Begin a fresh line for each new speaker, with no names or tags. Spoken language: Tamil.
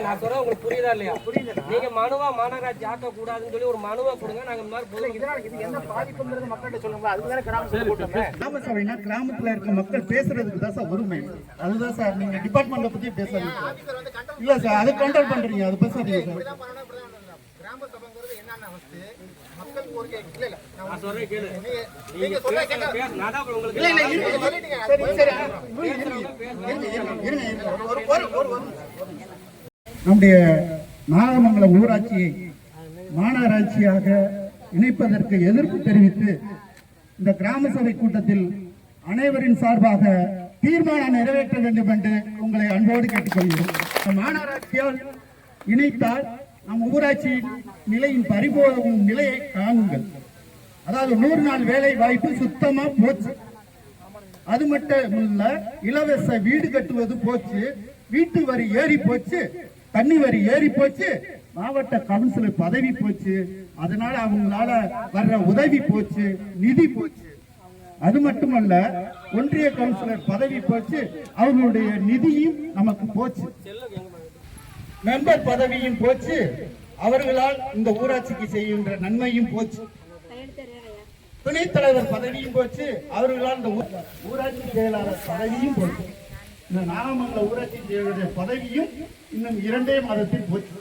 நான் சொல்றது உங்களுக்கு புரியுதா இல்லையா?
புரியுதுண்ணா.
நீங்க மனுவா மாநகராட்சி ஆக்க கூடாதுன்னு சொல்லி ஒரு மனுவை கொடுங்க நாங்க இந்த மாதிரி
இதனால இது என்ன பாதிப்புங்கிறது மக்கள்கிட்ட சொல்லுங்க அதுக்கு தானே கிராம
கிராம சபைனா கிராமத்துல இருக்க மக்கள் பேசுறதுக்கு தான் சார் உரிமை அதுதான் சார் நீங்க டிபார்ட்மெண்ட்டை பத்தி பேசாதீங்க. சார். இல்ல சார் அதை கண்ட்ரோல் பண்றீங்க அது பேசாதீங்க சார்.
கிராம சபைங்கிறது என்னென்ன அவஸ்து மக்கள் கோரிக்கை இல்ல இல்ல.
நான் சொல்றேன் கேளு.
நீங்க சொல்ல கேட்க
பேச- நான் தான் உங்களுக்கு
இல்ல இல்ல இருங்க சொல்லிட்டீங்க. சரி சரி.
நம்முடைய நாகமங்கலம் ஊராட்சியை மாநகராட்சியாக இணைப்பதற்கு எதிர்ப்பு தெரிவித்து இந்த கிராம சபை கூட்டத்தில் அனைவரின் சார்பாக தீர்மானம் நிறைவேற்ற வேண்டும் என்று உங்களை அன்போடு கேட்டுக்கொள்கிறோம். மாநகராட்சியால் இணைத்தால் நம் ஊராட்சியின் நிலையின் பறிபோகும் நிலையை காணுங்கள். அதாவது நூறு நாள் வேலை வாய்ப்பு சுத்தமா போச்சு. அது மட்டும் இல்ல இலவச வீடு கட்டுவது போச்சு வீட்டு வரி ஏறி போச்சு தண்ணி வரி ஏறி போச்சு மாவட்ட கவுன்சிலர் பதவி போச்சு அதனால அவங்களால வர்ற உதவி போச்சு நிதி போச்சு. அது மட்டுமல்ல ஒன்றிய கவுன்சிலர் பதவி போச்சு அவங்களுடைய நிதியும் நமக்கு போச்சு. மெம்பர் பதவியும் போச்சு அவர்களால் இந்த ஊராட்சிக்கு செய்கின்ற நன்மையும் போச்சு. துணைத் தலைவர் பதவியும் போச்சு அவர்களால் இந்த ஊராட்சி செயலாளர் பதவியும் போச்சு. இந்த நாகமங்கல ஊராட்சி செயலருடைய பதவியும் இன்னும் இரண்டே மாதத்தில் போச்சு.